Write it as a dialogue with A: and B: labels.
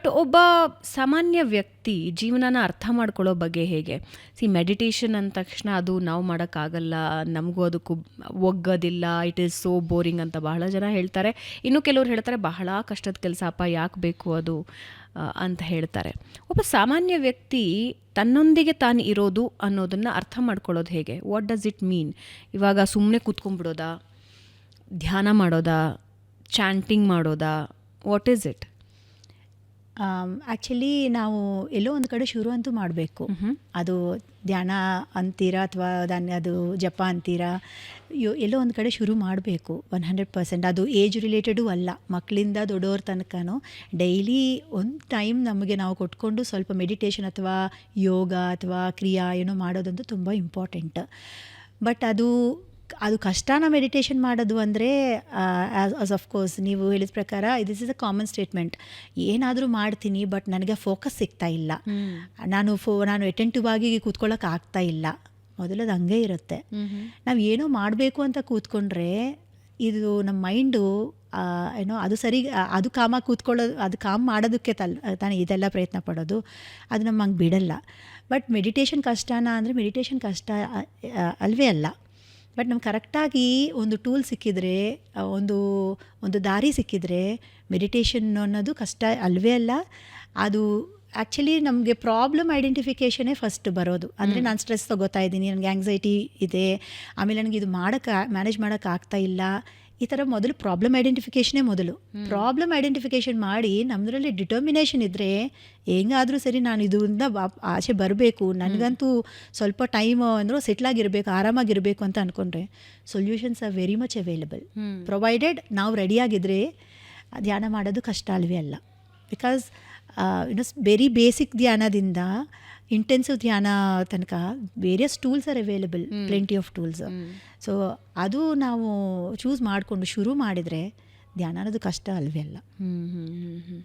A: But ಒಬ್ಬ ಸಾಮಾನ್ಯ ವ್ಯಕ್ತಿ ಜೀವನನ ಅರ್ಥ ಮಾಡ್ಕೊಳ್ಳೋ ಬಗ್ಗೆ ಹೇಗೆ? ಸಿ ಮೆಡಿಟೇಷನ್ ಅಂದ ತಕ್ಷಣ ಅದು ನಾವು ಮಾಡೋಕ್ಕಾಗಲ್ಲ, ನಮಗೂ ಅದಕ್ಕೂ ಒಗ್ಗೋದಿಲ್ಲ ಇಟ್ ಈಸ್ ಸೋ ಬೋರಿಂಗ್ ಅಂತ ಬಹಳ ಜನ ಹೇಳ್ತಾರೆ. ಇನ್ನು ಕೆಲವ್ರು ಹೇಳ್ತಾರೆ, ಬಹಳ ಕಷ್ಟದ ಕೆಲಸ, ಅಪ್ಪ ಯಾಕೆ ಬೇಕು ಅದು ಅಂತ ಹೇಳ್ತಾರೆ. ಒಬ್ಬ ಸಾಮಾನ್ಯ ವ್ಯಕ್ತಿ ತನ್ನೊಂದಿಗೆ ತಾನು ಇರೋದು ಅನ್ನೋದನ್ನು ಅರ್ಥ ಮಾಡ್ಕೊಳ್ಳೋದು ಹೇಗೆ? ವಾಟ್ ಡಸ್ ಇಟ್ ಮೀನ್ ಇವಾಗ ಸುಮ್ಮನೆ ಕೂತ್ಕೊಂಡ್ಬಿಡೋದಾ? ಧ್ಯಾನ ಮಾಡೋದಾ? ಚಾಂಟಿಂಗ್ ಮಾಡೋದಾ? ವಾಟ್ ಈಸ್ ಇಟ್
B: ಆ್ಯಕ್ಚುಲಿ ನಾವು ಎಲ್ಲೋ ಒಂದು ಕಡೆ ಶುರು ಅಂತೂ ಮಾಡಬೇಕು. ಅದು ಧ್ಯಾನ ಅಂತೀರಾ ಅಥವಾ ದಾನ್ ಅದು ಜಪ ಅಂತೀರಾ ಯೋ ಎಲ್ಲೋ ಒಂದು ಕಡೆ ಶುರು ಮಾಡಬೇಕು ಒನ್ ಹಂಡ್ರೆಡ್ ಪರ್ಸೆಂಟ್ ಅದು ಏಜ್ ರಿಲೇಟೆಡು ಅಲ್ಲ ಮಕ್ಕಳಿಂದ ದೊಡ್ಡವ್ರ ತನಕನೂ ಡೈಲಿ ಒಂದು ಟೈಮ್ ನಮಗೆ ನಾವು ಕೊಟ್ಕೊಂಡು ಸ್ವಲ್ಪ ಮೆಡಿಟೇಷನ್ ಅಥವಾ ಯೋಗ ಅಥವಾ ಕ್ರಿಯಾ ಏನೋ ಮಾಡೋದಂತೂ ತುಂಬ ಇಂಪಾರ್ಟೆಂಟ್ ಬಟ್ ಅದು ಅದು ಕಷ್ಟನ ಮೆಡಿಟೇಷನ್ ಮಾಡೋದು ಅಂದರೆ ಆಸ್ ಆಫ್ ಕೋರ್ಸ್ ನೀವು ಹೇಳಿದ ಪ್ರಕಾರ this is a common statement ಏನಾದರೂ ಮಾಡ್ತೀನಿ ಬಟ್ ನನಗೆ ಫೋಕಸ್ ಸಿಗ್ತಾ ಇಲ್ಲ. ನಾನು ಫೋ ನಾನು ಅಟೆಂಟಿವ್ ಆಗಿ ಕೂತ್ಕೊಳ್ಳೋಕೆ ಆಗ್ತಾ ಇಲ್ಲ. ಮೊದಲದು ಹಂಗೆ ಇರುತ್ತೆ. ನಾವು ಏನೋ ಮಾಡಬೇಕು ಅಂತ ಕೂತ್ಕೊಂಡ್ರೆ ಇದು ನಮ್ಮ ಮೈಂಡು ಏನೋ ಅದು ಸರಿ ಅದು ಕಾಮ ಕೂತ್ಕೊಳ್ಳೋದು ಅದು ಕಾಮ್ ಮಾಡೋದಕ್ಕೆ ತಲ್ ತಾನೇ ಇದೆಲ್ಲ ಪ್ರಯತ್ನ ಪಡೋದು. ಅದು ನಮ್ಮ ಹಂಗೆ ಬಿಡಲ್ಲ. ಬಟ್ ಮೆಡಿಟೇಷನ್ ಕಷ್ಟನಾ ಅಂದರೆ ಮೆಡಿಟೇಷನ್ ಕಷ್ಟ ಅಲ್ವೇ ಅಲ್ಲ. ಬಟ್ ನಮ್ಗೆ ಕರೆಕ್ಟಾಗಿ ಒಂದು ಟೂಲ್ ಸಿಕ್ಕಿದ್ರೆ ಒಂದು ಒಂದು ದಾರಿ ಸಿಕ್ಕಿದ್ರೆ ಮೆಡಿಟೇಷನ್ ಅನ್ನೋದು ಕಷ್ಟ ಅಲ್ವೇ ಅಲ್ಲ. ಅದು ಆ್ಯಕ್ಚುಲಿ ನಮಗೆ ಪ್ರಾಬ್ಲಮ್ ಐಡೆಂಟಿಫಿಕೇಷನೇ ಫಸ್ಟ್ ಬರೋದು. ಅಂದರೆ ನಾನು ಸ್ಟ್ರೆಸ್ ತೊಗೋತಾ ಇದ್ದೀನಿ ನನಗೆ ಆ್ಯಂಗ್ಸೈಟಿ ಇದೆ. ಆಮೇಲೆ ನನಗೆ ಇದು ಮಾಡೋಕ್ಕೆ ಮ್ಯಾನೇಜ್ ಮಾಡೋಕ್ಕಾಗ್ತಾ ಇಲ್ಲ. ಈ ಥರ ಮೊದಲು ಪ್ರಾಬ್ಲಮ್ ಐಡೆಂಟಿಫಿಕೇಷನೇ ಮೊದಲು. ಪ್ರಾಬ್ಲಮ್ ಐಡೆಂಟಿಫಿಕೇಷನ್ ಮಾಡಿ ನಮ್ಮದ್ರಲ್ಲಿ ಡಿಟರ್ಮಿನೇಷನ್ ಇದ್ದರೆ ಹೆಂಗಾದರೂ ಸರಿ ನಾನು ಇದರಿಂದ ಆಚೆ ಬರಬೇಕು. ನನಗಂತೂ ಸ್ವಲ್ಪ ಟೈಮ್ ಅಂದರೂ ಸೆಟ್ಲಾಗಿರಬೇಕು ಆರಾಮಾಗಿರಬೇಕು ಅಂತ ಅಂದ್ಕೊಂಡ್ರೆ solutions are very much available provided ನಾವು ರೆಡಿಯಾಗಿದ್ದರೆ ಧ್ಯಾನ ಮಾಡೋದು ಕಷ್ಟ ಅಲ್ವೇ ಅಲ್ಲ. Because you know very basic ಧ್ಯಾನದಿಂದ ಇಂಟೆನ್ಸಿವ್ ಧ್ಯಾನ ತನಕ various tools are available plenty of tools so ಅದು ನಾವು ಚೂಸ್ ಮಾಡಿಕೊಂಡು ಶುರು ಮಾಡಿದರೆ ಧ್ಯಾನ ಅನ್ನೋದು ಕಷ್ಟ ಅಲ್ವೇ ಅಲ್ಲ.
A: ಹ್ಞೂ ಹ್ಞೂ ಹ್ಞೂ ಹ್ಮ್.